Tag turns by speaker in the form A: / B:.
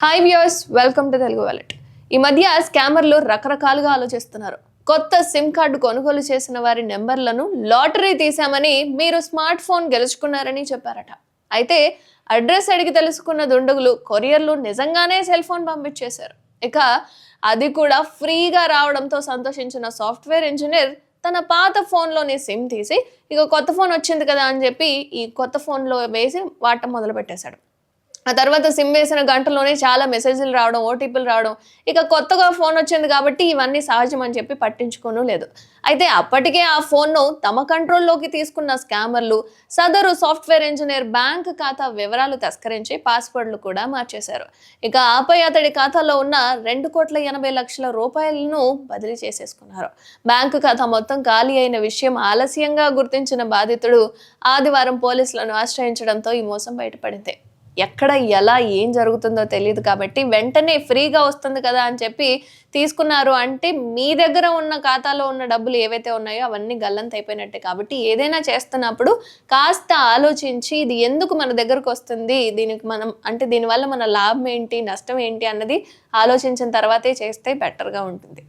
A: Hi viewers welcome to Telugu wallet ఈ మధ్య స్కామర్లు రకరకాలుగా ఆలోచిస్తున్నారు. కొత్త సిమ్ కార్డు కొనుగోలు చేసిన వారి నెంబర్లను లాటరీ తీశామని మీరు స్మార్ట్ ఫోన్ గెలుచుకున్నారని చెప్పారట. అయితే అడ్రస్ అడిగి తెలుసుకున్న దుండగులు కొరియర్లు నిజంగానే సెల్ ఫోన్ పంపించేశారు. ఇక అది కూడా ఫ్రీగా రావడంతో సంతోషించిన సాఫ్ట్వేర్ ఇంజనీర్ తన పాత ఫోన్లోని సిమ్ తీసి ఇక కొత్త ఫోన్ వచ్చింది కదా అని చెప్పి ఈ కొత్త ఫోన్లో వేసి వాడటం మొదలు పెట్టేశాడు ఆ తర్వాత సిమ్ వేసిన గంటలోనే చాలా మెసేజ్లు రావడం ఓటీపీలు రావడం. ఇక కొత్తగా ఫోన్ వచ్చింది కాబట్టి ఇవన్నీ సహజం అని చెప్పి పట్టించుకోను లేదు. అయితే అప్పటికే ఆ ఫోన్ను తమ కంట్రోల్లోకి తీసుకున్న స్కామర్లు సదరు సాఫ్ట్వేర్ ఇంజనీర్ బ్యాంక్ ఖాతా వివరాలు తస్కరించి పాస్వర్డ్లు కూడా మార్చేశారు. ఇక ఆపై అతడి ఖాతాలో ఉన్న రెండు కోట్ల ఎనభై లక్షల రూపాయలను బదిలీ చేసేసుకున్నారు. బ్యాంకు ఖాతా మొత్తం ఖాళీ అయిన విషయం ఆలస్యంగా గుర్తించిన బాధితుడు ఆదివారం పోలీసులను ఆశ్రయించడంతో ఈ మోసం బయటపడింది. ఎక్కడ ఎలా ఏం జరుగుతుందో తెలియదు కాబట్టి వెంటనే ఫ్రీగా వస్తుంది కదా అని చెప్పి తీసుకున్నారు. అంటే మీ దగ్గర ఉన్న ఖాతాలో ఉన్న డబ్బులు ఏవైతే ఉన్నాయో అవన్నీ గల్లంత అయిపోయినట్టే కాబట్టి ఏదైనా చేస్తున్నప్పుడు కాస్త ఆలోచించి ఇది ఎందుకు మన దగ్గరకు వస్తుంది దీనికి మనం అంటే దీనివల్ల మన లాభం ఏంటి నష్టం ఏంటి అన్నది ఆలోచించిన తర్వాతే చేస్తే బెటర్గా ఉంటుంది.